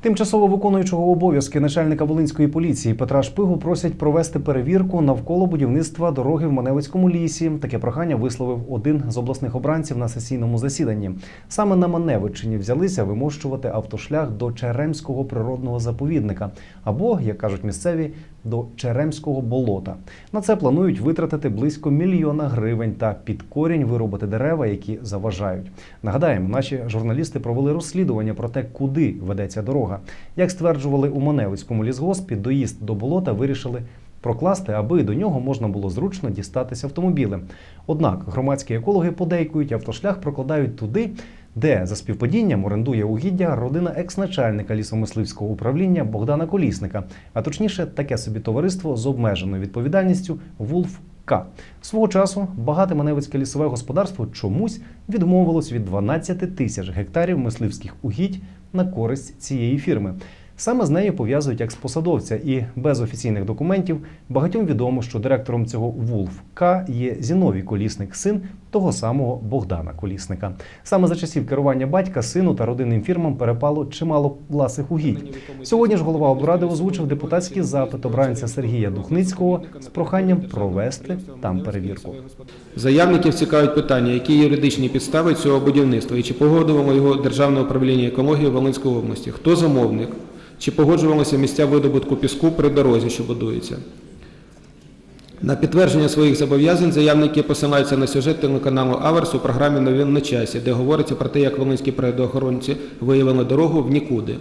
Тимчасово виконуючого обов'язки начальника Волинської поліції Петра Шпигу просять провести перевірку навколо будівництва дороги в Маневицькому лісі. Таке прохання висловив один з обласних обранців на сесійному засіданні. Саме на Маневичині взялися вимощувати автошлях до Черемського природного заповідника або, як кажуть місцеві, до Черемського болота. На це планують витратити близько мільйона гривень та під корінь вирубати дерева, які заважають. Нагадаємо, наші журналісти провели розслідування про те, куди ведеться дорога. Як стверджували у Маневицькому лісгоспі, доїзд до болота вирішили прокласти, аби до нього можна було зручно дістатися автомобілем. Однак громадські екологи подейкують, автошлях прокладають туди, де за співпадінням орендує угіддя родина екс-начальника лісомисливського управління Богдана Колісника, а точніше, таке собі товариство з обмеженою відповідальністю Вулф. К. Свого часу багате маневицьке лісове господарство чомусь відмовилось від 12 тисяч гектарів мисливських угідь на користь цієї фірми. Саме з нею пов'язують експосадовця, і без офіційних документів багатьом відомо, що директором цього Вулф К є Зіновій Колісник, син того самого Богдана Колісника. Саме за часів керування батька, сину та родинним фірмам перепало чимало власних угідь. Сьогодні ж голова облради озвучив депутатський запит обранця Сергія Духницького з проханням провести там перевірку. Заявників цікавить питання, які юридичні підстави цього будівництва і чи погодувало його Державне управління екології Волинської області, хто замовник, чи погоджувалися місця видобутку піску при дорозі, що будується. На підтвердження своїх зобов'язань заявники посилаються на сюжет телеканалу Аверс у програмі «Новин на часі», де говориться про те, як волинські природоохоронці виявили дорогу в нікуди.